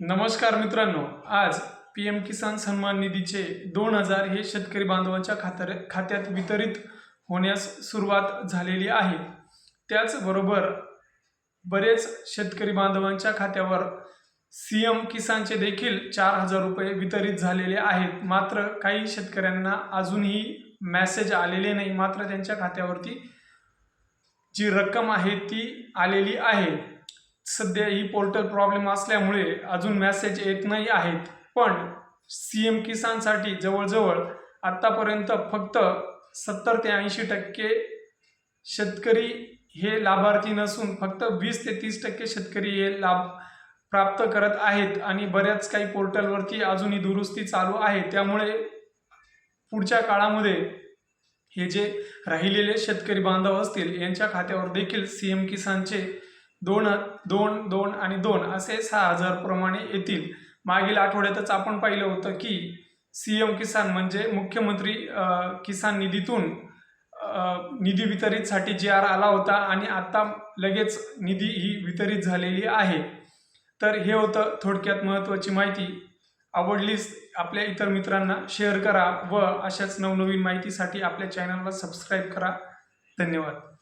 नमस्कार मित्रांनो आज पी एम किसान सन्मान निधीचे दोन हजार हे शेतकरी बांधवांच्या खात्या खात्यात वितरित होण्यास सुरुवात झालेली आहे. त्याचबरोबर बरेच शेतकरी बांधवांच्या खात्यावर सी एम किसानचे देखील चार हजार रुपये वितरित झालेले आहेत. मात्र काही शेतकऱ्यांना अजूनही मॅसेज आलेले नाही. मात्र त्यांच्या खात्यावरती जी रक्कम आहे ती आलेली आहे. सध्या ही पोर्टल प्रॉब्लेम असल्यामुळे अजून मेसेज येत नाही आहेत. पण सी एम किसानसाठी जवळजवळ आत्तापर्यंत फक्त सत्तर ते ऐंशी टक्के शेतकरी हे लाभार्थी नसून फक्त वीस ते तीस टक्के शेतकरी हे लाभ प्राप्त करत आहेत आणि बऱ्याच काही पोर्टलवरती अजूनही दुरुस्ती चालू आहे. त्यामुळे पुढच्या काळामध्ये हे जे राहिलेले शेतकरी बांधव असतील यांच्या खात्यावर देखील सी एम किसानचे दोन दोन दोन आणि दोन असे सहा हजार प्रमाणे येतील. मागील आठवड्यातच आपण पाहिलं होतं की सी एम किसान म्हणजे मुख्यमंत्री किसान निधीतून निधी वितरितसाठी जी आर आला होता आणि आत्ता लगेच निधी ही वितरित झालेली आहे. तर हे होतं थोडक्यात महत्त्वाची माहिती. आवडलीच आपल्या इतर मित्रांना शेअर करा व अशाच नवनवीन माहितीसाठी आपल्या चॅनलला सबस्क्राईब करा. धन्यवाद.